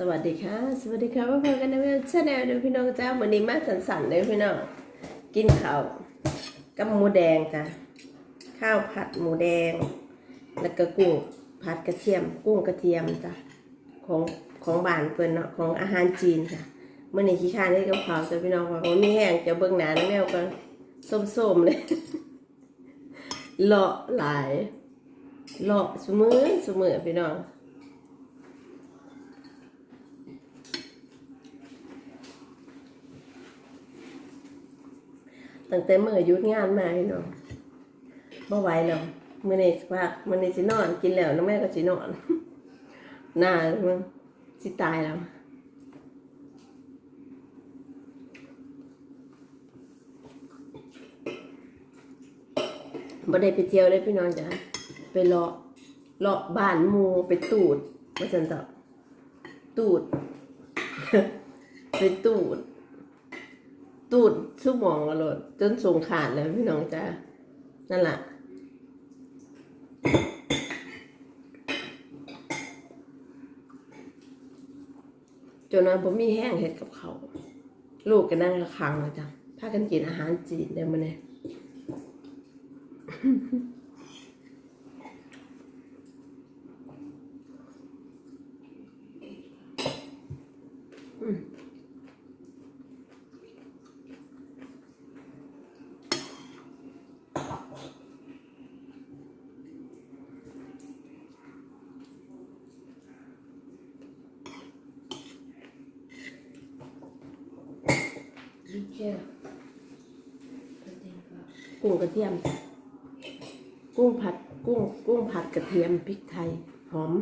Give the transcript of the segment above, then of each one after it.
สวัสดีค่ะ สวัสดีค่ะพ่อพ่อกันในเว็บชาแนลเดี๋ยวพี่น้องจ้าวันนี้มาสันๆเลยพี่น้องกินข้าวกับหมูแดงจ้ะข้าวผัดหมูแดง แล้วก็กุ้งผัดกระเทียม กุ้งกระเทียมจ้ะของของบ้านเพิ่นเนาะของอาหารจีนจ้ะเมื่อนี้ขี้ข้านให้กับข้าวจ้ะพี่น้องเพราะว่ามีแห้งจะเบิ่งหนาแมวก็ส้มๆเลยเลาะหลายเลาะเสมือสมอพี่น้อง ตั้งแต่เมื่อยุดงานมาพี่น้องบ่ไหวแล้วมื้อนี้สิพักมื้อนี้สินอนกินแล้วน้องแม่ก็สินอนหน้ามันสิตายแล้วบ่ได้ไปเที่ยวเลยพี่น้องจ้ะไปเลาะเลาะบ้านมูไปตูดว่าซั่นต่อตูด ไปตูด ตูดชั่วโมงละโลดจนสูงขาดเลยพี่น้องจ้านั่นแหละจนนั้นผมมีแห้งเห็ดกับเขา ลูกก็นั่งระคังเลยจ้ะพากันกินอาหารจีนเดี๋ยวมเนี่ย กุ้งกระเทียม กุ้งผัดกุ้งกุ้งผัดกระเทียมพริกไทยหอม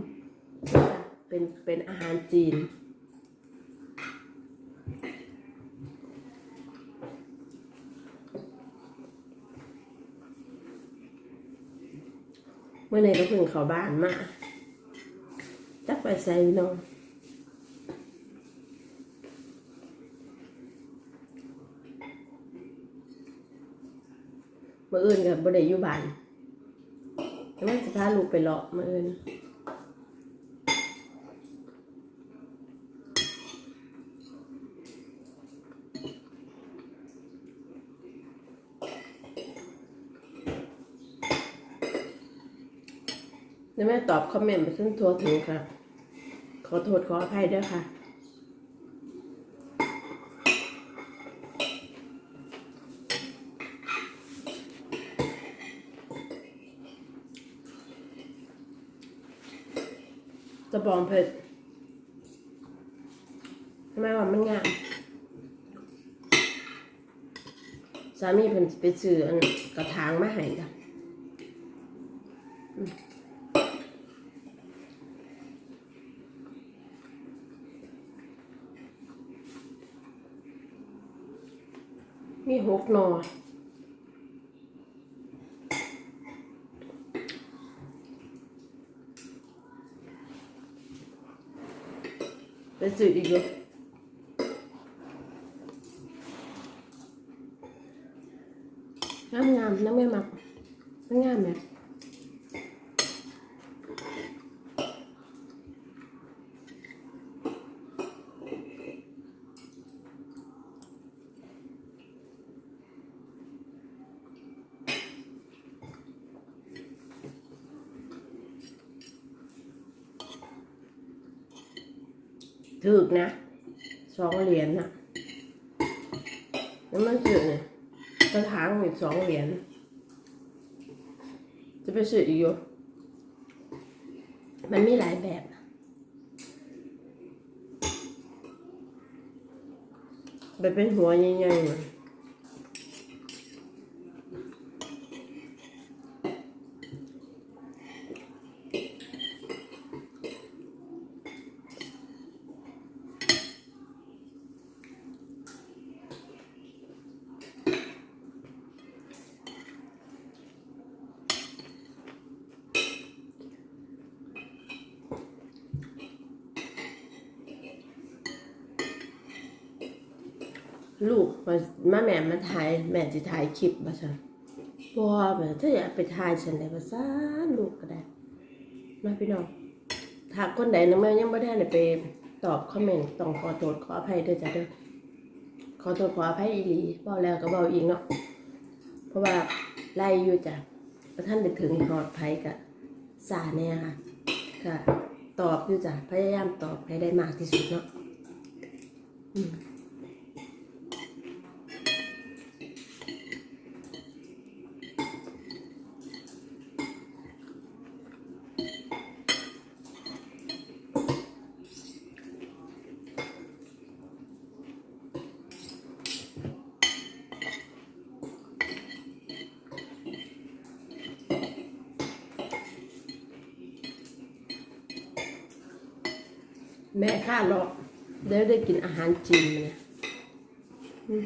เป็นเป็นอาหารจีนเมื่อไหร่ก็เพิ่งเขาบ้านมาจักไปใส่น้อง มื่ออื่นกับบ่ได้อยู่บ้านแต่ว่าจะพาลูกไปเลาะมื่ออื่นแล้วแม่ตอบคอมเมนต์ไปซึ่งทัวถึงค่ะ ขอโทษขออภัยด้วยค่ะ จะบองเผ็ดทำไมว่ามันงามสามีเพิ่นไปซื้ออันกระถางมาให้จ้ะมีหกหนอ ไปซื้ออีกอยู่งามงามๆน้ำไม่มักมันงามไหม ถึกนะสองเหรียญนะน้ำมันถึกเนี่ยกระถางอีกสองเหรียญจะไปซื้ออีกอยู่มันมีหลายแบบแบบเป็นหัวใหญ่ๆมัน ลูกมามาแม่มาถ่ายแม่จะถ่ายคลิปมาฉันบ่แบบถ้าอยากไปถ่ายฉันได้ภาษานลูกก็ได้ มาพี่น้องถ้าคนใดน้องแม่ยังไม่ได้เลยไปตอบคอมเมนต์ต้องขอโทษขออภัยด้วยจ้ะเด้อขอโทษขออภัยอีหลีเบาแล้วก็เบาอีกเนาะเพราะว่าไล่อยู่จ้ะท่านไปถึงหอดไผกะสาเนี่ยค่ะค่ะ ตอบอยู่จ้ะพยายามตอบให้ได้มากที่สุดเนาะอื มแม่ข้าหรอกเดี๋ยวได้กินอาหารจีนเนี่ยอืม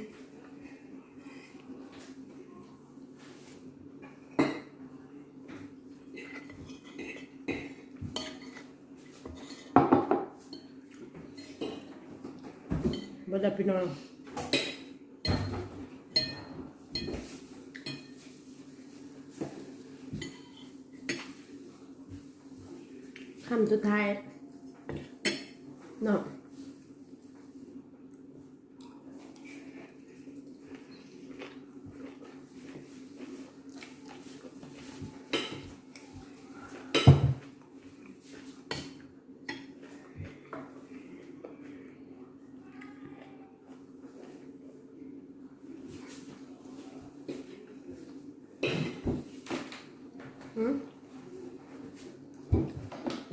บ่ได้พี่น้องคำสุดท้าย เนาะ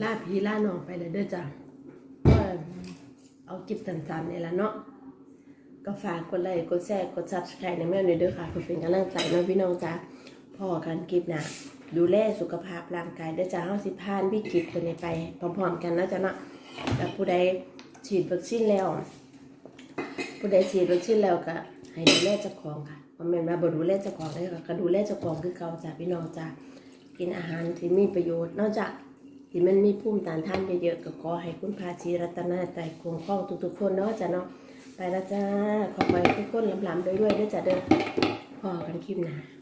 ล่าพีล่านองไปเลยเด้อจ้ะ เอากิบสันๆนี่ละเนาะก็ฝากกดไลค์กดแชร์กดซับสไครต์ในแม่ด้วยเด้อค่ะเพื่อเป็นกำลังใจเน้องพี่น้องจ้าพอกันคลิปนะดูแลสุขภาพร่างกายด้อจ้าเฮาสิผ่านวิกฤตตัวนี้ไปพร้อมๆกันนะจ๊ะเนาะแล้วผู้ใดฉีดวัคซีนแล้ว ผู้ใดฉีดวัคซีนแล้วก็ให้ดูแลเจ้าของค่ะบ่แม่นว่าบดูแลเจ้าของเลยค่ะก็ดูแลเจ้าของคือเก่าจ้าพี่น้องจ้ากินอาหารที่มีประโยชน์นอกจาก ที่มันมีภูมิต้านทานเยอะๆก็ขอให้คุณพาชีรัตนาใจคงครองทุกๆคนเนาะจ้ะเนาะไปแล้วจ้าขอไปทุกคนลำๆด้วยๆด้วยจ้ะเด้อพอกันคลิปหน้า